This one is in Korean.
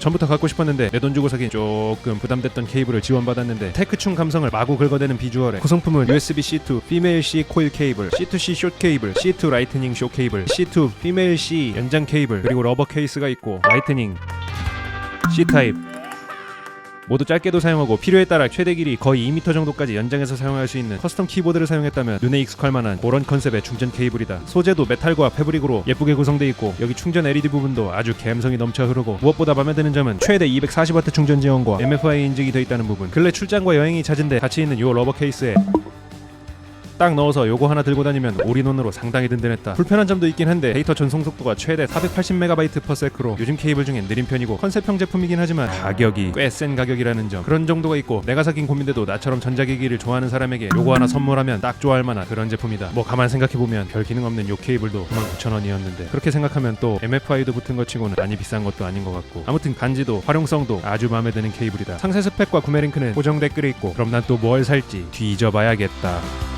전부터 갖고 싶었는데 내 돈 주고 사긴 조금 부담됐던 케이블을 지원받았는데 테크충 감성을 마구 긁어대는 비주얼에 구성품은? USB-C to 피메일 C 코일 케이블, C2C 숏 케이블, C2 라이트닝 숏 케이블, C2 피메일 C 연장 케이블 그리고 러버 케이스가 있고 라이트닝 C 타입 모두 짧게도 사용하고 필요에 따라 최대 길이 거의 2m 정도까지 연장해서 사용할 수 있는 커스텀 키보드를 사용했다면 눈에 익숙할 만한 그런 컨셉의 충전 케이블이다. 소재도 메탈과 패브릭으로 예쁘게 구성돼 있고 여기 충전 LED 부분도 아주 감성이 넘쳐 흐르고 무엇보다 마음에 드는 점은 최대 240W 충전 지원과 MFI 인증이 돼 있다는 부분. 근래 출장과 여행이 잦은데 같이 있는 요 러버 케이스에 딱 넣어서 요거 하나 들고 다니면 올인원으로 상당히 든든했다. 불편한 점도 있긴 한데 데이터 전송 속도가 최대 480MB/s로 요즘 케이블 중엔 느린 편이고 컨셉형 제품이긴 하지만 가격이 꽤 센 가격이라는 점 그런 정도가 있고 내가 사긴 고민돼도 나처럼 전자기기를 좋아하는 사람에게 요거 하나 선물하면 딱 좋아할 만한 그런 제품이다. 뭐 가만 생각해보면 별 기능 없는 요 케이블도 99,000원이었는데 그렇게 생각하면 또 MFI도 붙은 것 치고는 많이 비싼 것도 아닌 것 같고 아무튼 간지도 활용성도 아주 마음에 드는 케이블이다. 상세 스펙과 구매 링크는 고정 댓글에 있고 그럼 난 또 뭘 살지 뒤져봐야겠다.